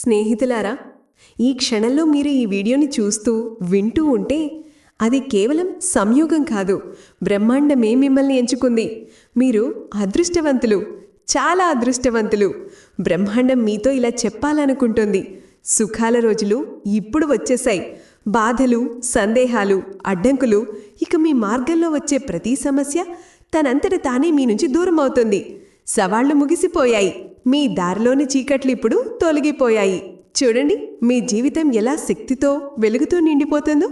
స్నేహితులారా ఈ క్షణంలో మీరు ఈ వీడియోని చూస్తూ వింటూ ఉంటే అది కేవలం సంయోగం కాదు బ్రహ్మాండమే మిమ్మల్ని ఎంచుకుంది. మీరు అదృష్టవంతులు చాలా అదృష్టవంతులు. బ్రహ్మాండం మీతో ఇలా చెప్పాలనుకుంటుంది. సుఖాల రోజులు ఇప్పుడు వచ్చేశాయి. బాధలు సందేహాలు అడ్డంకులు ఇక మీ మార్గంలో వచ్చే ప్రతి సమస్య తనంతట తానే మీ నుంచి దూరం అవుతుంది సవాళ్ళు ముగిసిపోయాయి. మీ దారిలోని చీకట్లు ఇప్పుడు తొలగిపోయాయి. చూడండి మీ జీవితం ఎలా శక్తితో వెలుగుతూ నిండిపోతుందో.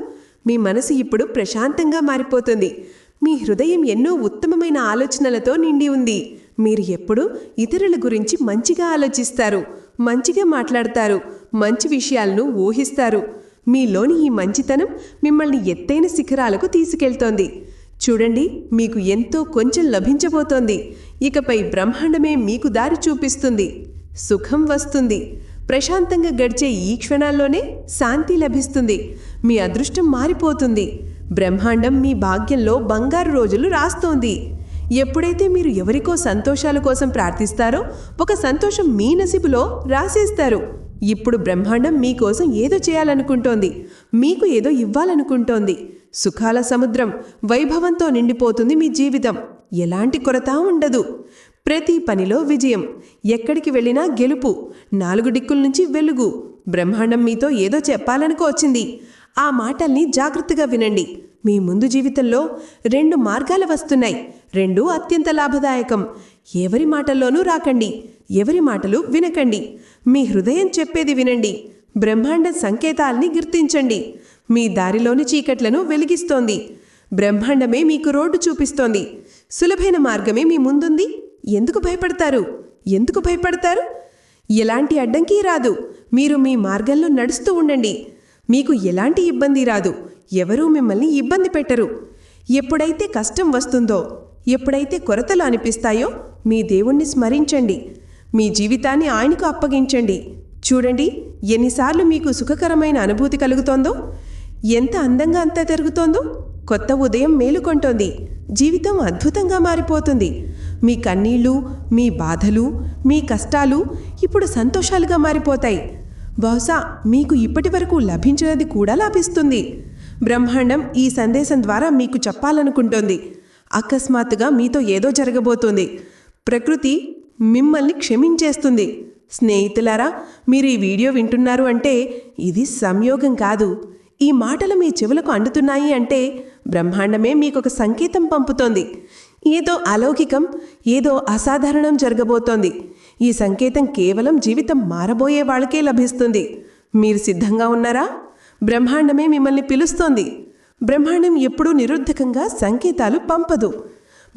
మీ మనసు ఇప్పుడు ప్రశాంతంగా మారిపోతుంది. మీ హృదయం ఎన్నో ఉత్తమమైన ఆలోచనలతో నిండి ఉంది. మీరు ఎప్పుడూ ఇతరుల గురించి మంచిగా ఆలోచిస్తారు మంచిగా మాట్లాడతారు మంచి విషయాలను ఊహిస్తారు. మీలోని ఈ మంచితనం మిమ్మల్ని ఎత్తైన శిఖరాలకు తీసుకెళ్తోంది. చూడండి మీకు ఎంతో కొంచెం లభించబోతోంది. ఇకపై బ్రహ్మాండమే మీకు దారి చూపిస్తుంది. సుఖం వస్తుంది. ప్రశాంతంగా గడిచే ఈ క్షణాల్లోనే శాంతి లభిస్తుంది. మీ అదృష్టం మారిపోతుంది. బ్రహ్మాండం మీ భాగ్యంలో బంగారు రోజులు రాస్తోంది. ఎప్పుడైతే మీరు ఎవరికో సంతోషాల కోసం ప్రార్థిస్తారో ఒక సంతోషం మీ నసిబులో రాసేస్తారు. ఇప్పుడు బ్రహ్మాండం మీకోసం ఏదో చేయాలనుకుంటోంది. మీకు ఏదో ఇవ్వాలనుకుంటోంది. సుఖాల సముద్రం వైభవంతో నిండిపోతుంది మీ జీవితం. ఎలాంటి కొరత ఉండదు. ప్రతి పనిలో విజయం. ఎక్కడికి వెళ్ళినా గెలుపు. నాలుగు దిక్కుల నుంచి వెలుగు. బ్రహ్మాండం మీతో ఏదో చెప్పాలనుకో వచ్చింది. ఆ మాటల్ని జాగ్రత్తగా వినండి. మీ ముందు జీవితంలో రెండు మార్గాలు వస్తున్నాయి. రెండు అత్యంత లాభదాయకం. ఎవరి మాటల్లోనూ రాకండి. ఎవరి మాటలు వినకండి. మీ హృదయం చెప్పేది వినండి. బ్రహ్మాండ సంకేతాల్ని గుర్తించండి. మీ దారిలోని చీకట్లను వెలిగిస్తోంది. బ్రహ్మాండమే మీకు రోడ్డు చూపిస్తోంది. సులభైన మార్గమే మీ ముందుంది. ఎందుకు భయపడతారు? ఎందుకు భయపడతారు? ఎలాంటి అడ్డంకి రాదు. మీరు మీ మార్గంలో నడుస్తూ ఉండండి. మీకు ఎలాంటి ఇబ్బంది రాదు. ఎవరూ మిమ్మల్ని ఇబ్బంది పెట్టరు. ఎప్పుడైతే కష్టం వస్తుందో ఎప్పుడైతే కొరతలు అనిపిస్తాయో మీ దేవుణ్ణి స్మరించండి. మీ జీవితాన్ని ఆయనకు అప్పగించండి. చూడండి ఎన్నిసార్లు మీకు సుఖకరమైన అనుభూతి కలుగుతోందో ఎంత అందంగా అంతా జరుగుతోందో కొత్త ఉదయం మేలుకొంటోంది జీవితం అద్భుతంగా మారిపోతుంది. మీ కన్నీళ్ళు మీ బాధలు మీ కష్టాలు ఇప్పుడు సంతోషాలుగా మారిపోతాయి. బహుశా మీకు ఇప్పటి వరకు లభించినది కూడా లభిస్తుంది. బ్రహ్మాండం ఈ సందేశం ద్వారా మీకు చెప్పాలనుకుంటోంది. అకస్మాత్తుగా మీతో ఏదో జరగబోతుంది. ప్రకృతి మిమ్మల్ని క్షమించేస్తుంది. స్నేహితులారా మీరు ఈ వీడియో వింటున్నారు అంటే ఇది సంయోగం కాదు. ఈ మాటలు మీ చెవులకు అండుతున్నాయి అంటే బ్రహ్మాండమే మీకు ఒక సంకేతం పంపుతోంది. ఏదో అలౌకికం ఏదో అసాధారణం జరగబోతోంది. ఈ సంకేతం కేవలం జీవితం మారబోయే వాళ్ళకే లభిస్తుంది. మీరు సిద్ధంగా ఉన్నారా? బ్రహ్మాండమే మిమ్మల్ని పిలుస్తోంది. బ్రహ్మాండం ఎప్పుడూ నిరుద్ధకంగా సంకేతాలు పంపదు.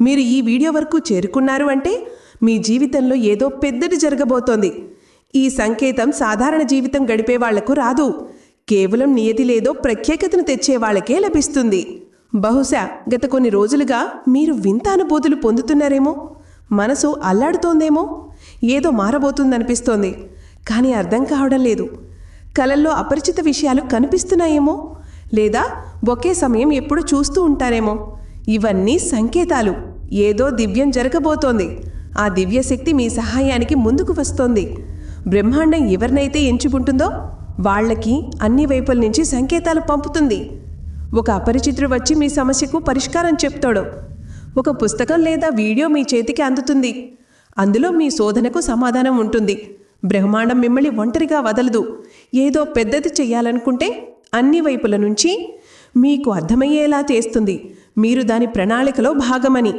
మీరు ఈ వీడియో వరకు చేరుకున్నారు అంటే మీ జీవితంలో ఏదో పెద్దది జరగబోతోంది. ఈ సంకేతం సాధారణ జీవితం గడిపే వాళ్ళకు రాదు. కేవలం నియతి లేదో ప్రత్యేకతను తెచ్చే వాళ్ళకే లభిస్తుంది. బహుశా గత కొన్ని రోజులుగా మీరు వింత అనుభూతులు పొందుతున్నారేమో? మనసు అల్లాడుతోందేమో? ఏదో మారబోతుందనిపిస్తోంది. కానీ అర్థం కావడం లేదు. కలల్లో అపరిచిత విషయాలు కనిపిస్తున్నాయేమో? లేదా ఒకే సమయం ఎప్పుడు చూస్తూ ఉంటారేమో? ఇవన్నీ సంకేతాలు. ఏదో దివ్యం జరగబోతోంది. ఆ దివ్యశక్తి మీ సహాయానికి ముందుకు వస్తోంది. బ్రహ్మాండం ఎవరినైతే ఎంచుకుంటుందో వాళ్ళకి అన్ని వైపుల నుంచి సంకేతాలు పంపుతుంది. ఒక అపరిచితుడు వచ్చి మీ సమస్యకు పరిష్కారం చెప్తాడు. ఒక పుస్తకం లేదా వీడియో మీ చేతికి అందుతుంది. అందులో మీ శోధనకు సమాధానం ఉంటుంది. బ్రహ్మాండం మిమ్మల్ని ఒంటరిగా వదలదు. ఏదో పెద్దది చేయాలనుకుంటే అన్ని వైపుల నుంచి మీకు అర్థమయ్యేలా చేస్తుంది. మీరు దాని ప్రణాళికలో భాగమని.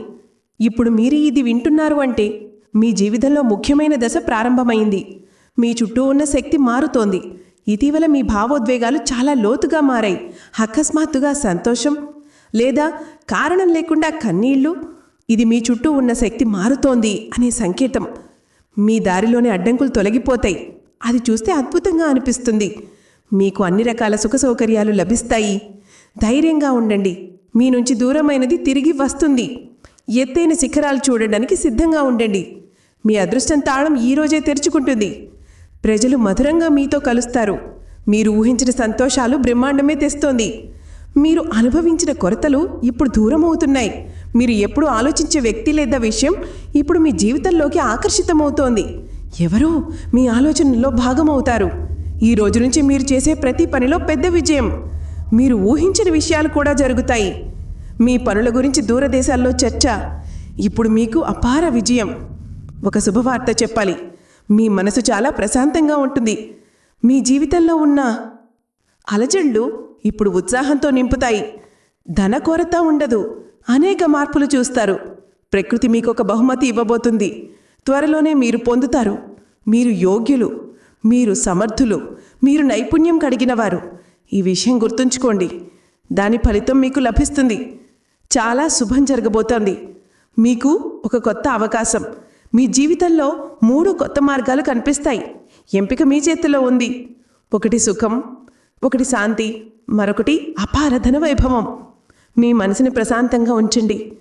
ఇప్పుడు మీరు ఇది వింటున్నారు అంటే మీ జీవితంలో ముఖ్యమైన దశ ప్రారంభమైంది. మీ చుట్టూ ఉన్న శక్తి మారుతోంది. ఇటీవల మీ భావోద్వేగాలు చాలా లోతుగా మారాయి. అకస్మాత్తుగా సంతోషం లేదా కారణం లేకుండా కన్నీళ్ళు ఇది మీ చుట్టూ ఉన్న శక్తి మారుతోంది అనే సంకేతం మీ దారిలోని అడ్డంకులు తొలగిపోతాయి. అది చూస్తే అద్భుతంగా అనిపిస్తుంది. మీకు అన్ని రకాల సుఖ సౌకర్యాలు లభిస్తాయి. ధైర్యంగా ఉండండి. మీ నుంచి దూరమైనది తిరిగి వస్తుంది. ఎత్తైన శిఖరాలు చూడడానికి సిద్ధంగా ఉండండి. మీ అదృష్టం తాళం ఈరోజే తెరుచుకుంటుంది. ప్రజలు మధురంగా మీతో కలుస్తారు. మీరు ఊహించిన సంతోషాలు బ్రహ్మాండమే తెస్తోంది. మీరు అనుభవించిన కొరతలు ఇప్పుడు దూరం అవుతున్నాయి మీరు ఎప్పుడు ఆలోచించే వ్యక్తి లేదా విషయం ఇప్పుడు మీ జీవితంలోకి ఆకర్షితమవుతోంది. ఎవరో మీ ఆలోచనలో భాగమవుతారు. ఈ రోజు నుంచి మీరు చేసే ప్రతి పనిలో పెద్ద విజయం. మీరు ఊహించిన విషయాలు కూడా జరుగుతాయి. మీ పనుల గురించి దూరదేశాల్లో చర్చ. ఇప్పుడు మీకు అపార విజయం. ఒక శుభవార్త చెప్పాలి. మీ మనసు చాలా ప్రశాంతంగా ఉంటుంది. మీ జీవితంలో ఉన్న అలజళ్ళు ఇప్పుడు ఉత్సాహంతో నింపుతాయి. ధన కొరత ఉండదు. అనేక మార్పులు చూస్తారు. ప్రకృతి మీకు ఒక బహుమతి ఇవ్వబోతుంది. త్వరలోనే మీరు పొందుతారు. మీరు యోగ్యులు. మీరు సమర్థులు. మీరు నైపుణ్యం కడిగినవారు ఈ విషయం గుర్తుంచుకోండి. దాని ఫలితం మీకు లభిస్తుంది. చాలా శుభం జరగబోతోంది. మీకు ఒక కొత్త అవకాశం. మీ జీవితంలో మూడు కొత్త మార్గాలు కనిపిస్తాయి. ఎంపిక మీ చేతిలో ఉంది. ఒకటి సుఖం ఒకటి శాంతి మరొకటి అపారధన వైభవం. మీ మనసుని ప్రశాంతంగా ఉంచండి.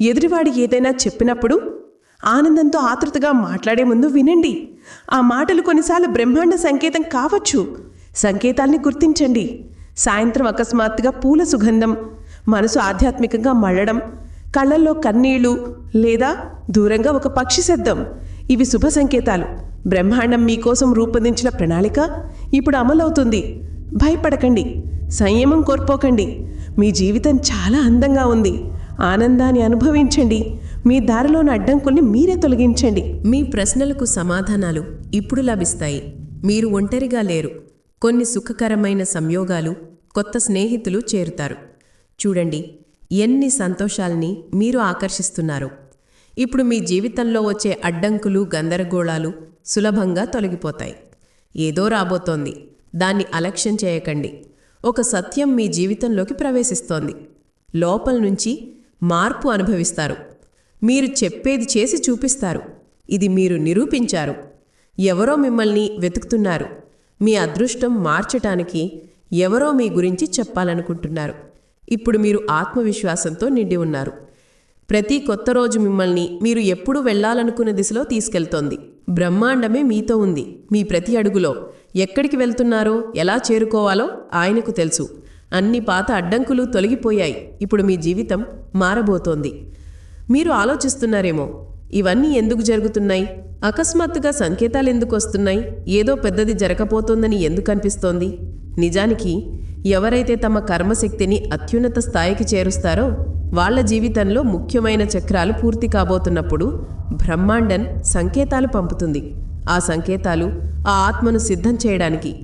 ఎదురివాడి ఏదైనా చెప్పినప్పుడు ఆనందంతో ఆతృతగా మాట్లాడే ముందు వినండి. ఆ మాటలు కొన్నిసార్లు బ్రహ్మాండ సంకేతం కావచ్చు. సంకేతాల్ని గుర్తించండి. సాయంత్రం అకస్మాత్తుగా పూల సుగంధం మనసు ఆధ్యాత్మికంగా మళ్ళడం కళ్ళల్లో కన్నీళ్ళు లేదా దూరంగా ఒక పక్షి శబ్దం. ఇవి శుభ సంకేతాలు. బ్రహ్మాండం మీకోసం రూపొందించిన ప్రణాళిక ఇప్పుడు అమలవుతుంది. భయపడకండి. సంయమం కోల్పోకండి. మీ జీవితం చాలా అందంగా ఉంది. ఆనందాన్ని అనుభవించండి. మీ దారిలోని అడ్డంకుల్ని మీరే తొలగించండి. మీ ప్రశ్నలకు సమాధానాలు ఇప్పుడు లభిస్తాయి. మీరు ఒంటరిగా లేరు. కొన్ని సుఖకరమైన సంయోగాలు కొత్త స్నేహితులు చేరుతారు. చూడండి. ఎన్ని సంతోషాల్ని మీరు ఆకర్షిస్తున్నారు. ఇప్పుడు మీ జీవితంలో వచ్చే అడ్డంకులు గందరగోళాలు సులభంగా తొలగిపోతాయి. ఏదో రాబోతోంది. దాన్ని అలక్ష్యం చేయకండి. ఒక సత్యం మీ జీవితంలోకి ప్రవేశిస్తోంది. లోపల నుంచి మార్పు అనుభవిస్తారు. మీరు చెప్పేది చేసి చూపిస్తారు. ఇది మీరు నిరూపించారు. ఎవరో మిమ్మల్ని వెతుకుతున్నారు. మీ అదృష్టం మార్చటానికి ఎవరో మీ గురించి చెప్పాలనుకుంటున్నారు. ఇప్పుడు మీరు ఆత్మవిశ్వాసంతో నిండి ఉన్నారు. ప్రతి కొత్త రోజు మిమ్మల్ని మీరు ఎప్పుడు వెళ్ళాలనుకున్న దిశలో తీసుకెళ్తోంది. బ్రహ్మాండమే మీతో ఉంది. మీ ప్రతి అడుగులో ఎక్కడికి వెళ్తున్నారో ఎలా చేరుకోవాలో ఆయనకు తెలుసు. అన్ని పాత అడ్డంకులు తొలగిపోయాయి. ఇప్పుడు మీ జీవితం మారబోతోంది. మీరు ఆలోచిస్తున్నారేమో ఇవన్నీ ఎందుకు జరుగుతున్నాయి? అకస్మాత్తుగా సంకేతాలు ఎందుకు వస్తున్నాయి? ఏదో పెద్దది జరగపోతోందని ఎందుకు అనిపిస్తోంది? నిజానికి ఎవరైతే తమ కర్మశక్తిని అత్యున్నత స్థాయికి చేరుస్తారో వాళ్ళ జీవితంలో ముఖ్యమైన చక్రాలు పూర్తి కాబోతున్నప్పుడు బ్రహ్మాండన్ సంకేతాలు పంపుతుంది. ఆ సంకేతాలు ఆ ఆత్మను సిద్ధం చేయడానికి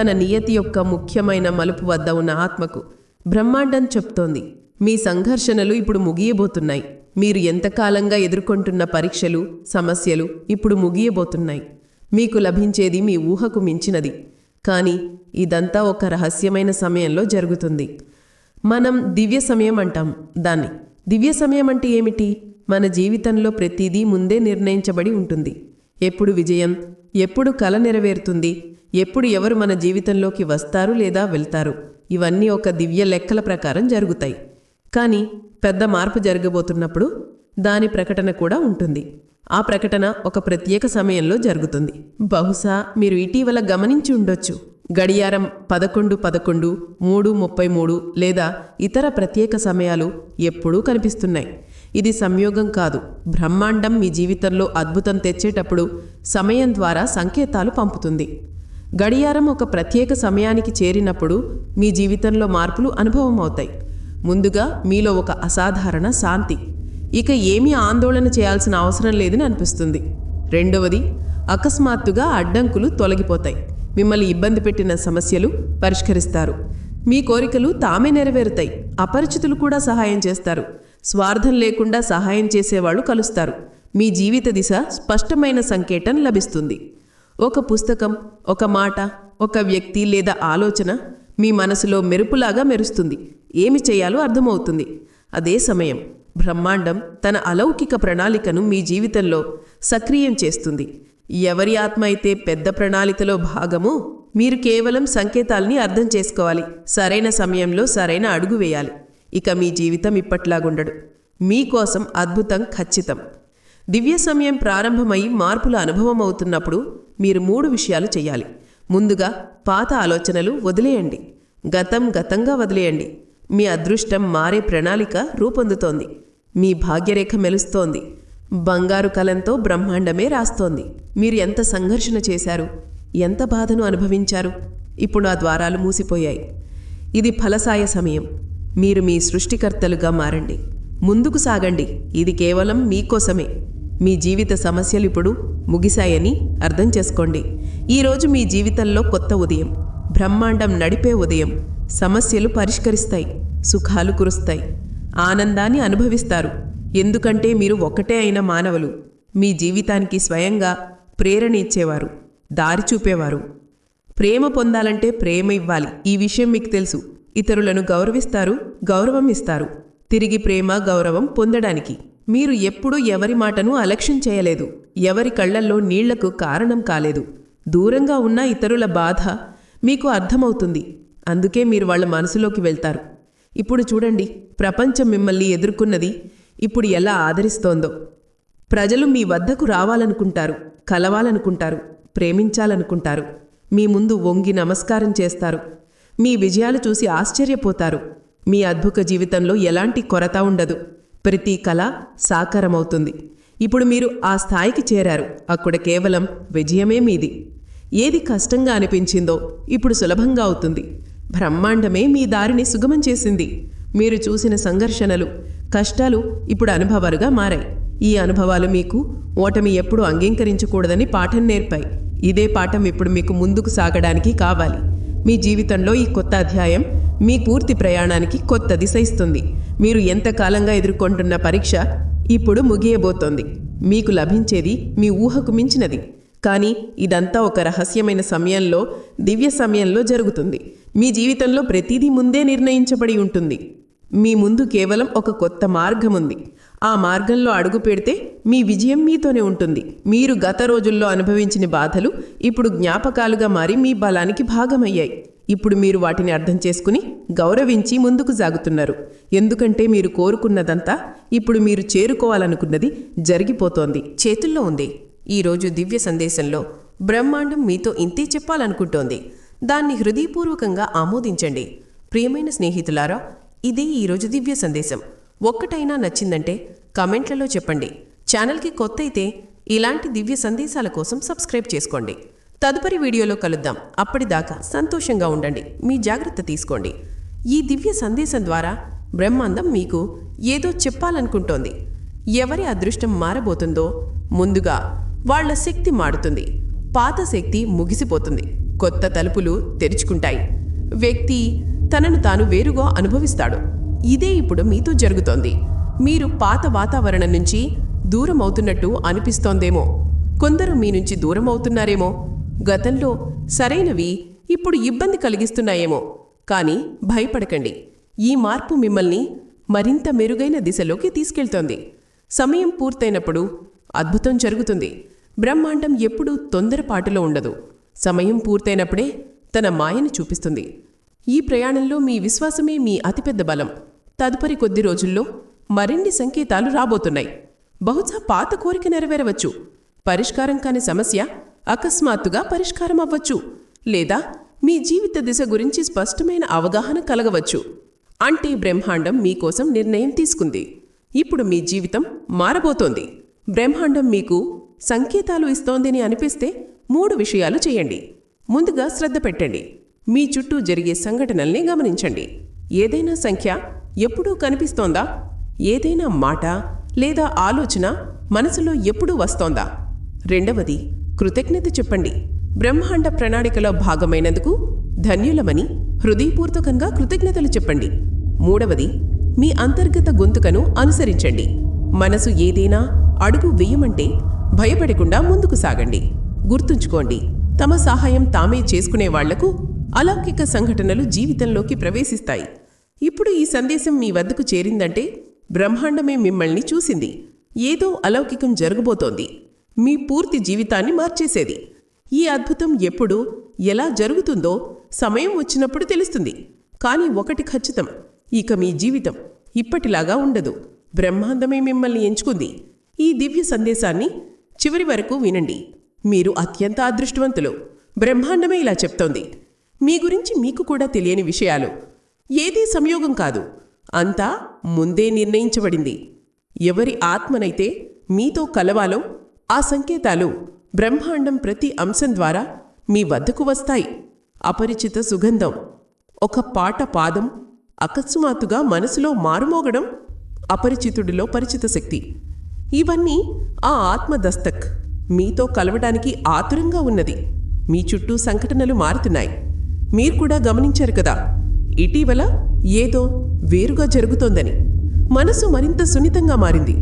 తన నియతి యొక్క ముఖ్యమైన మలుపు వద్ద ఉన్న ఆత్మకు బ్రహ్మాండం చెప్తోంది. మీ సంఘర్షణలు ఇప్పుడు ముగియబోతున్నాయి. మీరు ఎంతకాలంగా ఎదుర్కొంటున్న పరీక్షలు సమస్యలు ఇప్పుడు ముగియబోతున్నాయి. మీకు లభించేది మీ ఊహకు మించినది. కానీ ఇదంతా ఒక రహస్యమైన సమయంలో జరుగుతుంది. మనం దివ్య సమయం అంటాం. దాన్ని దివ్య సమయం అంటే ఏమిటి? మన జీవితంలో ప్రతిదీ ముందే నిర్ణయించబడి ఉంటుంది. ఎప్పుడు విజయం ఎప్పుడు కల నెరవేరుతుంది ఎప్పుడు ఎవరు మన జీవితంలోకి వస్తారు లేదా వెళ్తారు. ఇవన్నీ ఒక దివ్య లెక్కల ప్రకారం జరుగుతాయి. కానీ పెద్ద మార్పు జరగబోతున్నప్పుడు దాని ప్రకటన కూడా ఉంటుంది. ఆ ప్రకటన ఒక ప్రత్యేక సమయంలో జరుగుతుంది. బహుశా మీరు ఇటీవల గమనించి ఉండొచ్చు. గడియారం పదకొండు పదకొండు మూడు ముప్పై మూడు లేదా ఇతర ప్రత్యేక సమయాలు ఎప్పుడూ కనిపిస్తున్నాయి. ఇది సంయోగం కాదు. బ్రహ్మాండం మీ జీవితంలో అద్భుతం తెచ్చేటప్పుడు సమయం ద్వారా సంకేతాలు పంపుతుంది. గడియారం ఒక ప్రత్యేక సమయానికి చేరినప్పుడు మీ జీవితంలో మార్పులు అనుభవం అవుతాయి ముందుగా మీలో ఒక అసాధారణ శాంతి. ఇక ఏమీ ఆందోళన చేయాల్సిన అవసరం లేదని అనిపిస్తుంది. రెండవది అకస్మాత్తుగా అడ్డంకులు తొలగిపోతాయి. మిమ్మల్ని ఇబ్బంది పెట్టిన సమస్యలు పరిష్కరిస్తారు. మీ కోరికలు తామే నెరవేరుతాయి. అపరిచితులు కూడా సహాయం చేస్తారు. స్వార్థం లేకుండా సహాయం చేసేవాళ్ళు కలుస్తారు. మీ జీవిత దిశ స్పష్టమైన సంకేతం లభిస్తుంది. ఒక పుస్తకం ఒక మాట ఒక వ్యక్తి లేదా ఆలోచన మీ మనసులో మెరుపులాగా మెరుస్తుంది. ఏమి చేయాలో అర్థమవుతుంది. అదే సమయం. బ్రహ్మాండం తన అలౌకిక ప్రణాళికను మీ జీవితంలో సక్రియం చేస్తుంది. ఎవరి ఆత్మ అయితే పెద్ద ప్రణాళికలో భాగమో మీరు కేవలం సంకేతాల్ని అర్థం చేసుకోవాలి. సరైన సమయంలో సరైన అడుగు వేయాలి. ఇక మీ జీవితం ఇప్పట్లాగుండడు. మీకోసం అద్భుతం ఖచ్చితం. దివ్య సమయం ప్రారంభమై మార్పుల అనుభవం అవుతున్నప్పుడు మీరు మూడు విషయాలు చేయాలి ముందుగా పాత ఆలోచనలు వదిలేయండి. గతం గతంగా వదిలేయండి. మీ అదృష్టం మారే ప్రణాళిక రూపొందుతోంది. మీ భాగ్యరేఖ మెలుస్తోంది. బంగారు కలంతో బ్రహ్మాండమే రాస్తోంది. మీరు ఎంత సంఘర్షణ చేశారు? ఎంత బాధను అనుభవించారు? ఇప్పుడు ఆ ద్వారాలు మూసిపోయాయి. ఇది ఫలసాయ సమయం. మీరు మీ సృష్టికర్తలుగా మారండి. ముందుకు సాగండి. ఇది కేవలం మీకోసమే. మీ జీవిత సమస్యలు ఇప్పుడు ముగిశాయని అర్థం చేసుకోండి. ఈరోజు మీ జీవితంలో కొత్త ఉదయం. బ్రహ్మాండం నడిపే ఉదయం సమస్యలు పరిష్కరిస్తాయి సుఖాలు కురుస్తాయి ఆనందాన్ని అనుభవిస్తారు. ఎందుకంటే మీరు ఒక్కటే అయిన మానవులు. మీ జీవితానికి స్వయంగా ప్రేరణ ఇచ్చేవారు దారి చూపేవారు. ప్రేమ పొందాలంటే ప్రేమ ఇవ్వాలి. ఈ విషయం మీకు తెలుసు. ఇతరులను గౌరవిస్తారు గౌరవం ఇస్తారు. తిరిగి ప్రేమ గౌరవం పొందడానికి. మీరు ఎప్పుడూ ఎవరి మాటను అలక్ష్యం చేయలేదు. ఎవరి కళ్ళల్లో నీళ్ళకు కారణం కాలేదు. దూరంగా ఉన్న ఇతరుల బాధ మీకు అర్థమవుతుంది. అందుకే మీరు వాళ్ళ మనసులోకి వెళ్తారు. ఇప్పుడు చూడండి ప్రపంచం మిమ్మల్ని ఎదుర్కొన్నది ఇప్పుడు ఎలా ఆదరిస్తోందో. ప్రజలు మీ వద్దకు రావాలనుకుంటారు కలవాలనుకుంటారు ప్రేమించాలనుకుంటారు. మీ ముందు వంగి నమస్కారం చేస్తారు. మీ విజయాలు చూసి ఆశ్చర్యపోతారు. మీ అద్భుత జీవితంలో ఎలాంటి కొరత ఉండదు. ప్రతి కళ సాకారమవుతుంది. ఇప్పుడు మీరు ఆ స్థాయికి చేరారు. అక్కడ కేవలం విజయమే మీది. ఏది కష్టంగా అనిపించిందో ఇప్పుడు సులభంగా అవుతుంది. బ్రహ్మాండమే మీ దారిని సుగమం చేసింది. మీరు చూసిన సంఘర్షణలు కష్టాలు ఇప్పుడు అనుభవాలుగా మారాయి. ఈ అనుభవాలు మీకు ఓటమి ఎప్పుడు అంగీకరించకూడదని పాఠం నేర్పాయి. ఇదే పాఠం ఇప్పుడు మీకు ముందుకు సాగడానికి కావాలి. మీ జీవితంలో ఈ కొత్త అధ్యాయం మీ పూర్తి ప్రయాణానికి కొత్త దిశ ఇస్తుంది. మీరు ఎంతకాలంగా ఎదుర్కొంటున్న పరీక్ష ఇప్పుడు ముగియబోతోంది. మీకు లభించేది మీ ఊహకు మించినది. కానీ ఇదంతా ఒక రహస్యమైన సమయంలో దివ్య సమయంలో జరుగుతుంది. మీ జీవితంలో ప్రతిదీ ముందే నిర్ణయించబడి ఉంటుంది. మీ ముందు కేవలం ఒక కొత్త మార్గం ఉంది ఆ మార్గంలో అడుగు పెడితే మీ విజయం మీతోనే ఉంటుంది. మీరు గత రోజుల్లో అనుభవించిన బాధలు ఇప్పుడు జ్ఞాపకాలుగా మారి మీ బలానికి భాగమయ్యాయి. ఇప్పుడు మీరు వాటిని అర్థం చేసుకుని గౌరవించి ముందుకు సాగుతున్నారు. ఎందుకంటే మీరు కోరుకున్నదంతా ఇప్పుడు మీరు చేరుకోవాలనుకున్నది జరిగిపోతోంది. చేతుల్లో ఉంది. ఈరోజు దివ్య సందేశంలో బ్రహ్మాండం మీతో ఇంతే చెప్పాలనుకుంటోంది. దాన్ని హృదయపూర్వకంగా ఆమోదించండి. ప్రియమైన స్నేహితులారా ఇదే ఈరోజు దివ్య సందేశం. ఒక్కటైనా నచ్చిందంటే కమెంట్లలో చెప్పండి. ఛానల్కి కొత్త అయితే ఇలాంటి దివ్య సందేశాల కోసం సబ్స్క్రైబ్ చేసుకోండి. తదుపరి వీడియోలో కలుద్దాం. అప్పటిదాకా సంతోషంగా ఉండండి. మీ జాగ్రత్త తీసుకోండి. ఈ దివ్య సందేశం ద్వారా బ్రహ్మాండం మీకు ఏదో చెప్పాలనుకుంటోంది. ఎవరి అదృష్టం మారబోతుందో ముందుగా వాళ్ళ శక్తి మారుతుంది. పాత శక్తి ముగిసిపోతుంది. కొత్త తలుపులు తెరుచుకుంటాయి. వ్యక్తి తనను తాను వేరుగా అనుభవిస్తాడు. ఇదే ఇప్పుడు మీతో జరుగుతోంది. మీరు పాత వాతావరణం నుంచి దూరం అవుతున్నట్టు అనిపిస్తోందేమో. కొందరు మీ నుంచి దూరం అవుతున్నారేమో గతంలో సరైనవి ఇప్పుడు ఇబ్బంది కలిగిస్తున్నాయేమో. కానీ భయపడకండి. ఈ మార్పు మిమ్మల్ని మరింత మెరుగైన దిశలోకి తీసుకెళ్తోంది. సమయం పూర్తయినప్పుడు అద్భుతం జరుగుతుంది. బ్రహ్మాండం ఎప్పుడూ తొందరపాటులో ఉండదు. సమయం పూర్తయినప్పుడే తన మాయను చూపిస్తుంది. ఈ ప్రయాణంలో మీ విశ్వాసమే మీ అతిపెద్ద బలం. తదుపరి కొద్ది రోజుల్లో మరిన్ని సంకేతాలు రాబోతున్నాయి. బహుశా పాత కోరిక నెరవేరవచ్చు. పరిష్కారం కాని సమస్య అకస్మాత్తుగా పరిష్కారం అవ్వచ్చు. లేదా మీ జీవిత దిశ గురించి స్పష్టమైన అవగాహన కలగవచ్చు. అంటే బ్రహ్మాండం మీకోసం నిర్ణయం తీసుకుంది. ఇప్పుడు మీ జీవితం మారబోతోంది. బ్రహ్మాండం మీకు సంకేతాలు ఇస్తోందని అనిపిస్తే మూడు విషయాలు చేయండి. ముందుగా శ్రద్ధ పెట్టండి. మీ చుట్టూ జరిగే సంఘటనల్ని గమనించండి. ఏదైనా సంఖ్య ఎప్పుడూ కనిపిస్తోందా? ఏదైనా మాట లేదా ఆలోచన మనసులో ఎప్పుడూ వస్తోందా? రెండవది కృతజ్ఞత చెప్పండి. బ్రహ్మాండ ప్రణాళికలో భాగమైనందుకు ధన్యులమని హృదయపూర్వకంగా కృతజ్ఞతలు చెప్పండి. మూడవది మీ అంతర్గత గొంతుకను అనుసరించండి. మనసు ఏదైనా అడుగు వేయమంటే భయపడకుండా ముందుకు సాగండి. గుర్తుంచుకోండి తమ సహాయం తామే చేసుకునే వాళ్ళకు అలౌకిక సంఘటనలు జీవితంలోకి ప్రవేశిస్తాయి. ఇప్పుడు ఈ సందేశం మీ వద్దకు చేరిందంటే బ్రహ్మాండమే మిమ్మల్ని చూసింది. ఏదో అలౌకికం జరగబోతోంది. మీ పూర్తి జీవితాన్ని మార్చేసేది. ఈ అద్భుతం ఎప్పుడు ఎలా జరుగుతుందో సమయం వచ్చినప్పుడు తెలుస్తుంది. కానీ ఒకటి ఖచ్చితం ఇక మీ జీవితం ఇప్పటిలాగా ఉండదు. బ్రహ్మాండమే మిమ్మల్ని ఎంచుకుంది. ఈ దివ్య సందేశాన్ని చివరి వరకు వినండి. మీరు అత్యంత అదృష్టవంతులు. బ్రహ్మాండమే ఇలా చెప్తోంది. మీ గురించి మీకు కూడా తెలియని విషయాలు. ఏదీ సంయోగం కాదు. అంతా ముందే నిర్ణయించబడింది. ఎవరి ఆత్మనైతే మీతో కలవాలో ఆ సంకేతాలు బ్రహ్మాండం ప్రతి అంశం ద్వారా మీ వద్దకు వస్తాయి. అపరిచిత సుగంధం. ఒక పాట పాదం అకస్మాత్తుగా మనసులో మారుమోగడం అపరిచితుడిలో పరిచిత శక్తి. ఇవన్నీ ఆ ఆత్మదస్తక్. మీతో కలవడానికి ఆతురంగా ఉన్నది. మీ చుట్టూ సంఘటనలు మారుతున్నాయి. మీరు కూడా గమనించారు కదా ఇటీవల ఏదో వేరుగా జరుగుతోందని. మనసు మరింత సున్నితంగా మారింది.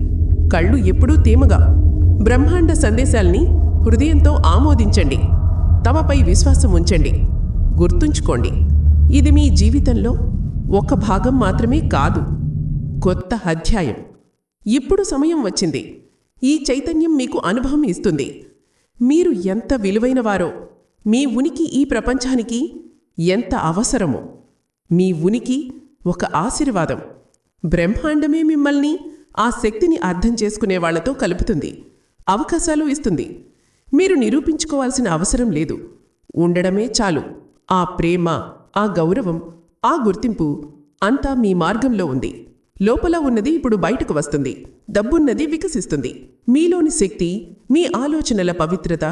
కళ్ళు ఎప్పుడూ తేమగా. బ్రహ్మాండ సందేశాల్ని హృదయంతో ఆమోదించండి. తమపై విశ్వాసం ఉంచండి. గుర్తుంచుకోండి. ఇది మీ జీవితంలో ఒక భాగం మాత్రమే కాదు. కొత్త అధ్యాయం. ఇప్పుడు సమయం వచ్చింది. ఈ చైతన్యం మీకు అనుభవం ఇస్తుంది. మీరు ఎంత విలువైనవారో మీ ఉనికి ఈ ప్రపంచానికి ఎంత అవసరమో మీ ఉనికి ఒక ఆశీర్వాదం. బ్రహ్మాండమే మిమ్మల్ని ఆ శక్తిని అర్థం చేసుకునే వాళ్ళతో కలుపుతుంది. అవకాశాలు ఇస్తుంది. మీరు నిరూపించుకోవాల్సిన అవసరం లేదు. ఉండడమే చాలు. ఆ ప్రేమ ఆ గౌరవం ఆ గుర్తింపు అంతా మీ మార్గంలో ఉంది. లోపల ఉన్నది ఇప్పుడు బయటకు వస్తుంది. డబ్బున్నది వికసిస్తుంది. మీలోని శక్తి మీ ఆలోచనల పవిత్రత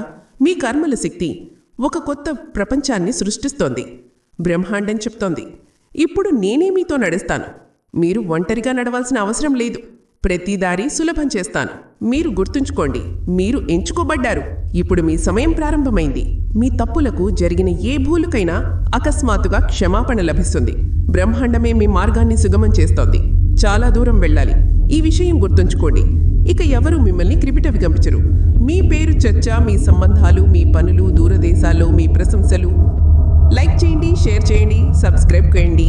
మీ కర్మల శక్తి ఒక కొత్త ప్రపంచాన్ని సృష్టిస్తోంది. బ్రహ్మాండం చెప్తోంది. ఇప్పుడు నేనే మీతో నడుస్తాను. మీరు ఒంటరిగా నడవాల్సిన అవసరం లేదు. ప్రతి దారి సులభం చేస్తాను. మీరు గుర్తుంచుకోండి మీరు ఎంచుకోబడ్డారు. ఇప్పుడు మీ సమయం ప్రారంభమైంది. మీ తప్పులకు జరిగిన ఏ భూలుకైనా అకస్మాత్తుగా క్షమాపణ లభిస్తుంది. బ్రహ్మాండమే మీ మార్గాన్ని సుగమం చేస్తోంది. చాలా దూరం వెళ్ళాలి. ఈ విషయం గుర్తుంచుకోండి. ఇక ఎవరు మిమ్మల్ని క్రిపిట విగమించరు. మీ పేరు చర్చ మీ సంబంధాలు మీ పనులు దూరదేశాల్లో మీ ప్రశంసలు. లైక్ చేయండి షేర్ చేయండి సబ్స్క్రైబ్ చేయండి.